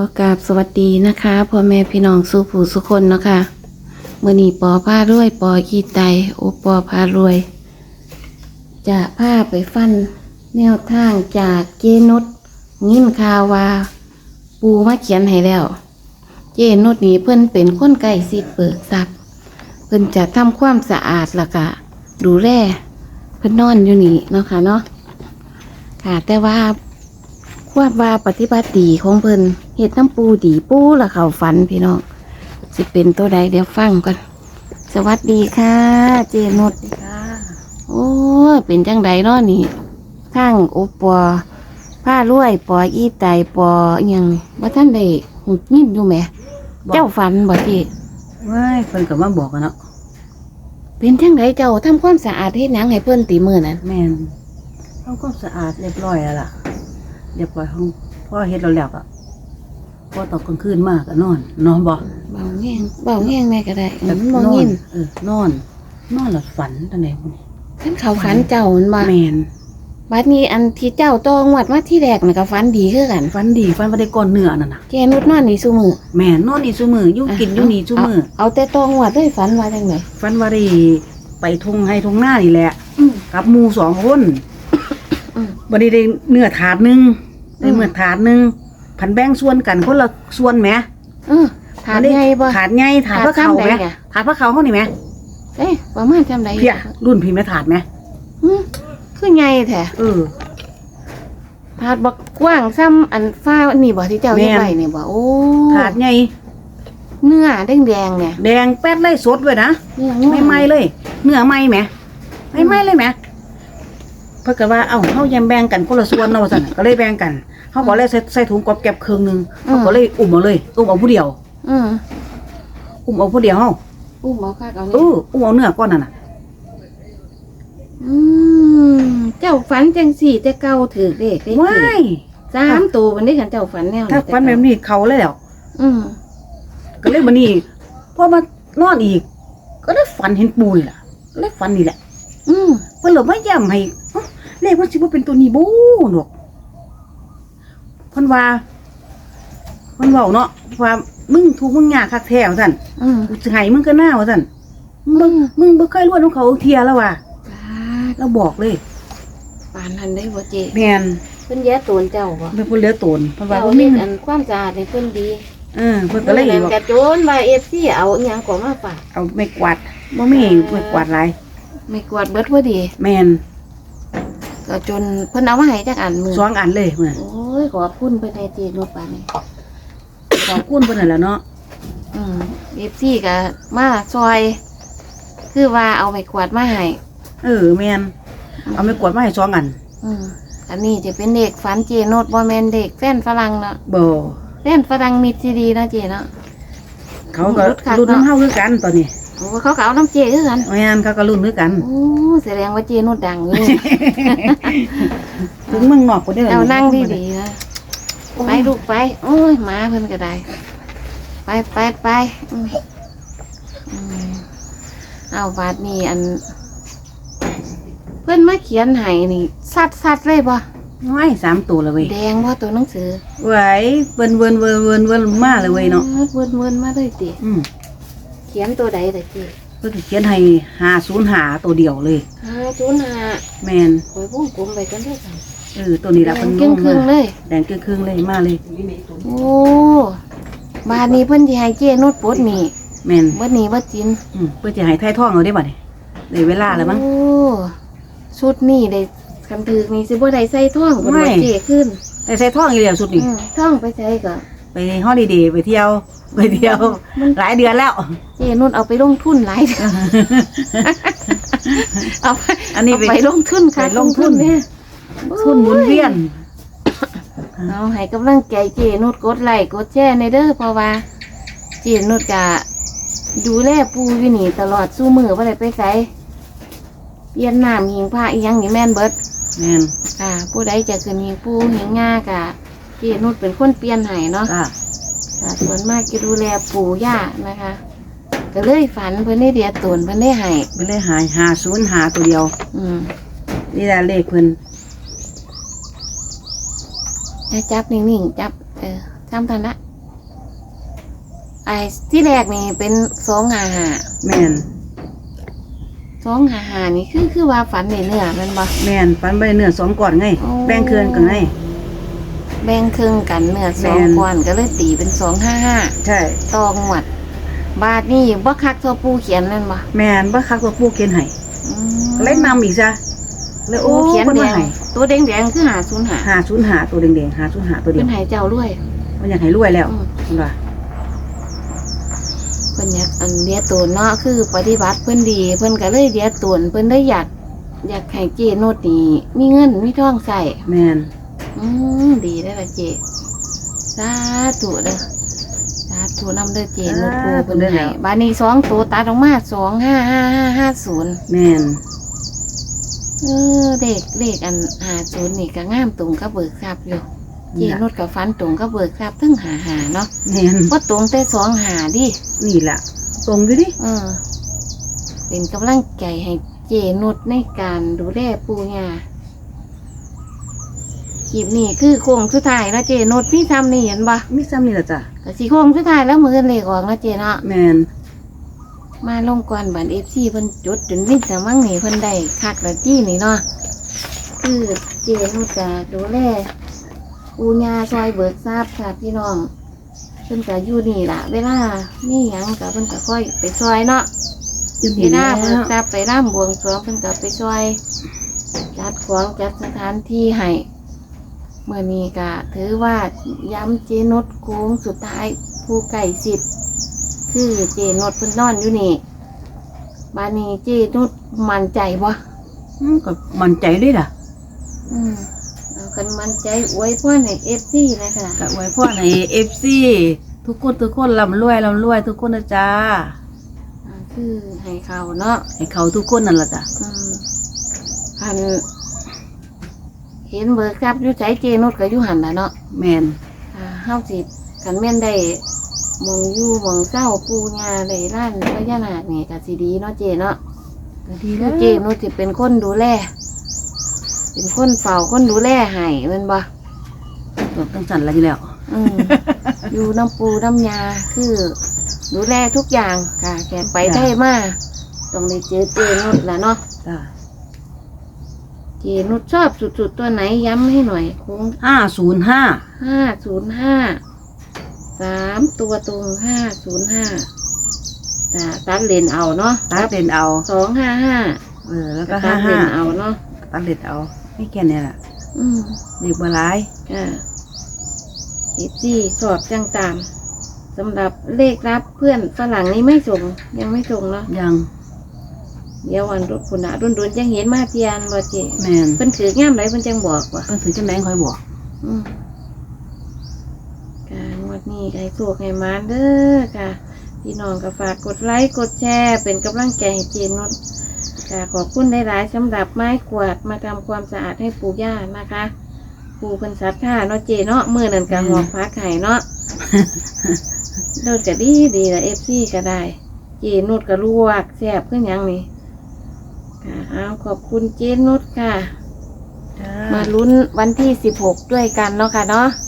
ก็กราบสวัสดีนะคะพ่อแม่พี่น้องสู้ผู้สุคนเนาะคะมื่อนี้ปอผ้ารวยปอขี้ไตโอปอพารวย จะผ้าไปฟันแนวทางจากเจนุดงินคาวา ปูมาเขียนให้แล้ว เจนุดนี้เพิ่นเป็นคนไก่สิเปิกทรัพย์เพิ่นจะทำความสะอาดละกะ ดูแลเพิ่นนอนอยู่นี่เนาะค่ะเนาะค่ะแต่ว่า ควบว่าปฏิบัติดีของเพิ่นเฮ็ดน้ำปูดีปูละเขาฝันพี่น้องสิเป็นตัวใดเดี๋ยวฟังก่อนสวัสดีค่ะ เจนุดค่ะโอ้ยเป็นจังใดเนาะนี่ทางโอปอผ้ารวยปออีไตปออหยังนี่ว่าท่านได้หุดยินอยู่ไหม เจ้าฝันบ่จีว้ายเพิ่นก็มาบอกกันเนาะเป็นจังใดเจ้าทำความสะอาดเฮ็ดหยังให้เพิ่นตีมือนั้นแม่นทำความสะอาดเรียบร้อยแล้วล่ะ เรียบร้อยห้องพ่อเฮ็ดเราแล้วก็พอตกกลางคืนมากก็นอนนอนบ่เบาแห้งเบาแห้งแม่ก็ได้แล้มันบ่นอยินนเออนอน นอนแล้วฝันตอนไหนพุ่นขันเขาขันเจ้ามันบ่แม่นบัดนี้อันที่เจ้าตองวดมาที่แรกน่ะก็ฝันดีคือกันฝันดีฝันว่าได้ก้อนเนื้อนั่นน่ะแกนุดนอนนี่ซุมือแม่นนอนอีซุมืออยู่กินอยู่นี่ซุมือเอาแต่ตองวดด้วยฝันว่าจังไดฝันว่าได้ไปทุ่งให้ทุ่งหน้านี่แหละอืมกับหมู่สองคนอืมบัดนี้ได้เนื้อถาดหนึง ได้เนื้อถาดหนึงพันแบ่งส่วนกันคนละส่วนแหมเออถามไงบ่ ถาดใหญ่ถาดพระเขาถาดไหมซ้ำใดเนี่ย ถาดพระเขาเขานี่ไหมเอ้ยประมาณจำได้เพียรุ่นพี่แม่ถาดไหมอืมคือไงแท้เออ ถาดบักกว้างซ้ำอันฟ้านี่บ่ที่เจ้าแม่เฮ็ดนไว้นี่บ่โอ้ถาดใหญ่เนื้อแดงๆเนี่ยแดงแป๊ดเลยสดเลยนะเนื้อไม่ไหม้เลย เนื้อไหม้ไหมไม่ไหม้เลยไหม เพื่อว่าเอ้าเขายังแบ่งกันคนละส่วนเนาะสั่นก็เลยแบ่งกันเขาก็เลยใส่ใส่ถุงกอบแก็บครึ่งหนึงเขาก็เลยอุ้มเอาเลยอุ้มเอาผู้เดียว อืมอุ้มเอาผู้เดียวเฮาอู้บ่คักเอาเอนี่ออุ้มเอาเนื้อก้อนนั่นน่ะอืมเจ้าฝันจังสี่แต่เก่าถือเด็กได้ว้าถือยสามตัวมันได้กันเจ้าฝันแนวถ้าฟันแบบนี้เขาเลยแล้ว อืมก็เลยมานี่พอมานอนอีก ก็ได้ฝันเห็นปูนี่ล่ะเลยฝันนี่แหละ อืมเพิ่นเลยมาย้ำให้ เอ้าเลขมันสิบ่เป็นตัวนี้บ่หนวกเพิ่นว่าเพิ่นเว้าเนาะว่ามึงถูกมึงยากคักแท้ว่าซั่นอืมกูสิให้มึงก็หน้าว่าซั่นมึงมึงบ่เคยรวดของเขาเที่ยแล้วว่ะปาดเราบอกเลยปานทันได้บ่เจแม่นเพิ่นแย่ตัวเจ้าบ่เป็นคนเหลือตนเพิ่นว่าเจ้าบ่เฮ็มีดเงิอันนความสะอาดในเพิ่นดีเออเพิ่นก็เลยเมื่อบอกกระโจนว่า FC เอาอีหยังก็มาฝากเอาไม่กวาดบ่มีไม่กวาดหลายไม่กวาดเบิดพอดี แม่น ก็จนเพิ่นเอามาให้จักอันมือสองอันเลยมื้อโอ้ยขอบคุณเพิ่นให้เจนุดปานนี้ขอบคุณเพิ่นนั่นแหละเนาะอืม FC ก็มาซอย คือว่าเอาไม้กวาดมาให้เออแม่นเอาไม่กวาดมาให้สองอันอืมอันนี้จะเป็นเด็กฝันเจโนดบ่แม่นเด็กแฟนฝรั่งเนาะบ่แฟนฝรั่งมิตรซีดีเนาะเจเนาะ เขาก็รุ่นคักรุ่นเนาะน้ำเฮาคือกันตอนนี้ โอ้เขาก็เอาน้ำเจคือกันแม่นเขาก็รุ่นคือกันโอ้แสดงว่าเจโนดดังอยู่ถึงเมืองนอกคนนี้เอานั่งดีๆนะไปลูกไปโอ้ยหมาเพิ่นก็ได้ ไปไปไปอืมอืมเอาบาดนี้อัน เพิ่นมาเขียนให้นี่สัดสัดเลยบ่ๆไม่สามตัวเลยเว้ยแดงบ่ตัวหนังสือไหวเวินเวินเวินเวินเวินมาเลยเว้ยเนาะเวินเวินมาเลยติอืมเขียนตัวใดแต่เจเพิ่นก็เขียนให้505หาตัวเดียวเลย ห้าศูนย์ห้าแม่นคอยวงกลมไปกันด้วยกันเออตัวนี้ละแดเพิ่งนครึ่งครึ่งๆเลยแดงครึ่งๆเลยมาเลย โอ้บาทนี้เพิ่นสิให้เจนุดปลดหนี่แม่นเบิดหนี่เบิดจินอืมเพิ่นจะให้ไทยท่องเอาได้บ่นี่ได้เวลาแล้วมั้ง โอ้ชุดนี่ได้คำถือนี่สิบ่ได้ใส่ท่องเพิ่นไม่ว่าเจขึ้นได้ใส่ท่องอีกแล้วสุดนี่อืมท่องไปใส่ก็ไปฮอลิเดย์ไปเที่ยว ไปเที่ยวมันหลายเดือนแล้ว เจนุดเอาไปลงทุนหลายเดือนเอาไปอันนี้เอาไปไปลงทุนค่ะไปลงทุนเนี่ยทุนหมุนเวียนเอาให้กำลังใจเจนุดกดไลค์กดแชร์ในเด้อเพราะว่า เจนุดก็ดูแลปูอยู่นี่ตลอดสู้มือบ่ได้ไปไสเปลี่ยนน้ำหิงผ้าอีหยังนี่แม่นเบิดแม่นค่ะผู้ใดจะขึ้นหิงปูหิงงากะเจนุดเป็นคนเปลี่ยนให้เนาะอะ ค่ะส่วนมากจะดูแลปู่ย่านะคะ ก็เลยฝันเพิ่นได้เดียตนเพิ่นได้ให้ไปเลยหายหาศูนย์หาตัวเดียว อืมนี่แหละเลขเพิ่นให้จับนิ่งๆจับ เออจำทันละไอ้ที่แรกนี่เป็นสองหาหาแม่นสองหาหานี่คือคือว่าฝันในเนื้อแมันบ่ แม่นปันใบเนื้อสองก่อนไง โอ้ แบ่งเคืนกันไง แบ่งครึ่งกันเนื้อสองแม่น ก้อนก็เลยตีเป็นสองห้าห้าใช่ ตองหวดบาทนี่บ่คักตัวปูเขียนนั่นบ่แม่นบ่คักว่าปู่เขียนให้อืมก็เลยนำอีกซะเลยปูโอ้เขียนพิ่แดมางให้ตัวแดงแดงๆคือหาศูนย์หาหาศูนย์หาตัวแดงๆหาศูนย์หาตัวเดีเป็ยวนใหายเจ้าด้วยมันอยากให้รวยแล้วอืมเห็นป่ะเพิ่นอยากอันเดียตัวเนาะคือปฏิบัติเพิ่นดี เพิ่นก็เลยเดียตัวเพิ่นได้อยาก อยากให้เจโนดนี่มีเงินมีทองใส่แม่น อืมดีได้อละเจสาธุเด้อสาธุนำเด้อเจโนดปูเพิ่นให้บาดนี้สองตัวตัดออกมาสองห้าห้าห้าห้าศูนย์แม่นเออเด็กเด็กอันหาศูนย์นี่ก็งามตรงกับเบิกทรัพย์อยู่เจนี่นุล่ะดกับฟันตรงกับเบิกทรัพย์ทั้งหาหาเนาะแม่นว่าตรงแต่สองหาดินี่ล่ะตรงอยู่ดิเออเป็นกำลังใจให้เจนุดในการดูแลปูญา คลิปนี้คือโค้งสุดท้ายนะเจนุดพี่ทำนี่เห็นปะมีซ้ำนี่ล่ะจ้ะก็สีโค้งสุดท้ายแล้วมือเลขออกนะเจเนาะแม่นมาลงก่อนบันเอฟซีเพิ่นจุดจนวิ่งสมั่งนี่เพิ่นได้คักละจี้นี่เนาะคือเจนุดจะดูแลปูญาซอยเบิกทราบค่ะพี่น้องเพิ่นก็อยู่นี่ล่ะ เวลานี่หยังก็เพิ่นก็ค่อยไปซอยเนาะ อยู่เวนี่ลาแล้เบิกวทราบไปร่ำบวงสรวงเพิ่นก็ไปซอยจัดของจัดสถานที่ให้ เมื่อนี้ก็ถือว่าย้ำเจนุดโค้งสุดท้ายผู้ไก่สิทธิ์คือเจนุดเพิ่นนอนอยู่นี่บานี้เจนุดมั่นใจบ่อืมก็มั่นใจด้วยล่ะอืมเอากันมั่นใจอวยพ่อให้เอฟซีนะคะก็ไว้พ่อใน FC ทุกคนทุกคนร่ำรวยร่ำรวยทุกคนนะจ้าอ่าคือให้เขาเนาะให้เขาทุกคนนั่นล่ะจ้ะอืมคัน เห็นเบิกทรัพย์อยู่ใจเจนุดก็อยู่หันละเนาะแม่นอ่าเฮาสิคันแม่นได้หมองอยู่หมองเจ้าปูญาได้ร้านพญานาคนี่ก็สิดีเนาะเจเนาะ ก็ดีแล้แล้ววเจนุดสิเป็นคนดูแล เป็นคนเฝ้าคนดูแลให้แม่นบ่ ตัวตั้งสันแล้วอยู่แล้ว อืม อยู่น้ำปูน้ำยาคือดูแลทุกอย่างค่ะแกไปได้มาต้องได้เจอเจนุดแล้วเนาะ จ้า เจนุดชอบสุดๆตัวไหนย้ำให้หน่อยโค้งห้าศูนย์ห้าห้าศูนย์ห้าสามตัวตรงห้าศูนย์ห้าแต่ตัดเลนเอาเนาะตัดเด่นเอาสองห้าห้าเออแล้วก็ตัห้าดเลห้านเอาเนาะตัดเด่นเอาไม่แค่นี้แหละอืมเด็กบัวร้ายค่ะเอฟซีสอบจังตามสำหรับเลขรับเพื่อนฝรั่งนี้ไม่ส่งยังไม่ส่งเนาะยัง เดี๋ยววันรุ่นคุณะรุ่นรุ่นๆยังเห็นมาเทียนบ่เจแม่นเพิ่นถือย่ามไรเพิ่นจังบอกว่าเพิ่นถือจะแมงคอยบอกอืมการงวดนี้ไก่โศกให้มานเด้อค่ะพี่น้องก็ฝากกดไลค์กดแชร์ เป็นกำลังใจให้เจนนุชค่ะขอบคุณหลายๆสำหรับไม้กวาดมาทำความสะอาดให้ปู่ย่านะคะปู่เพิ่นศรัทธาเนาะเจเนาะมือนั่นก็หอกพักไห้เนาะโดดก็ดีดีละเอฟซีก็ได้ เจนุชก็ลวกแซ่บขึ้นยังนี่ค่ะเอาขอบคุณเจนุชค่ะจ้ามาลุ้นวันที่สิบหกด้วยกันเนาะค่ะเนาะจ